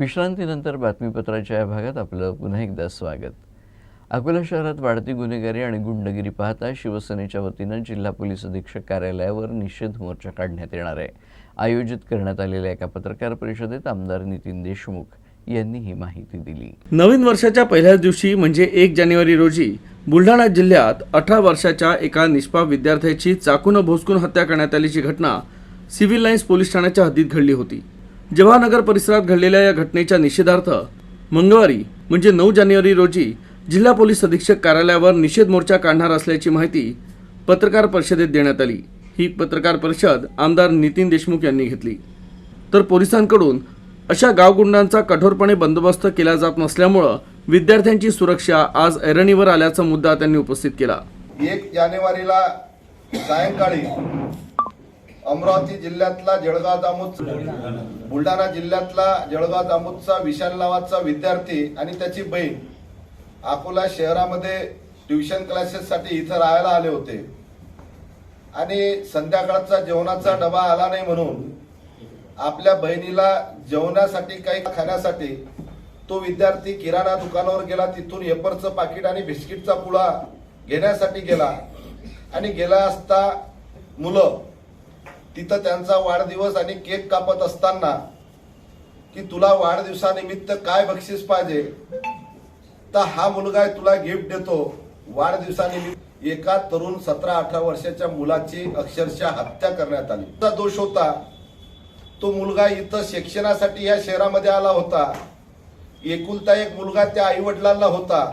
विश्रांतीनंतर बातमीपत्राच्या या भागात आपलं पुन्हा एकदा स्वागत. अकोला शहरात वाढती गुन्हेगारी आणि गुंडगिरी पाहता शिवसेनेच्या वतीनं जिल्हा पोलीस अधीक्षक कार्यालयावर निषेध मोर्चा काढण्यात येणार आहे. आयोजित करण्यात आलेल्या एका पत्रकार परिषदेत आमदार नितीन देशमुख यांनी ही माहिती दिली. नवीन वर्षाच्या पहिल्याच दिवशी म्हणजे एक जानेवारी रोजी बुलढाणा जिल्ह्यात अठरा वर्षाच्या एका निष्पाप विद्यार्थ्याची चाकून भोसकून हत्या करण्यात आल्याची घटना सिव्हिल लाईन्स पोलीस ठाण्याच्या हद्दीत घडली होती. जवाहरनगर परिसरात घडलेल्या या घटनेच्या निषेधार्थ मंगळवारी म्हणजे नऊ जानेवारी रोजी जिल्हा पोलीस अधीक्षक कार्यालयावर निषेध मोर्चा काढणार असल्याची माहिती पत्रकार परिषदेत देण्यात आली. ही पत्रकार परिषद आमदार नितीन देशमुख यांनी घेतली. तर पोलिसांकडून अशा गावगुंडांचा कठोरपणे बंदोबस्त केला जात नसल्यामुळं विद्यार्थ्यांची सुरक्षा आज ऐरणीवर आल्याचा मुद्दा त्यांनी उपस्थित केला. एक जानेवारीला सायंकाळी अमरावती जिल्ह्यातला जळगाव जामोद बुलढाणा जिल्ह्यातला जळगाव जामोदचा विशाल नावाचा विद्यार्थी आणि त्याची बहीण अकोला शहरामध्ये ट्युशन क्लासेससाठी इथं राहायला आले होते. आणि संध्याकाळचा जेवणाचा डबा आला नाही म्हणून आपल्या बहिणीला जेवणासाठी काही खाण्यासाठी तो विद्यार्थी किराणा दुकानावर गेला. तिथून एपरचं पाकिट आणि बिस्किटचा पुडा घेण्यासाठी गेला. आणि गेला असता मुलं तिथं त्यांचा वाढदिवस आणि केक कापत असताना की तुला वाढदिवसानिमित्त काय बक्षीस पाहिजे? तर हा मुलगा तुला गिफ्ट देतो. वाढदिवसानिमित्त एका तरुण सतरा अठरा वर्षाच्या मुलाची अक्षरशः हत्या करण्यात आली. दोष होता. तो मुलगा इथं शिक्षणासाठी या शहरामध्ये आला होता. एकुलता एक मुलगा त्या आई वडिलांना होता.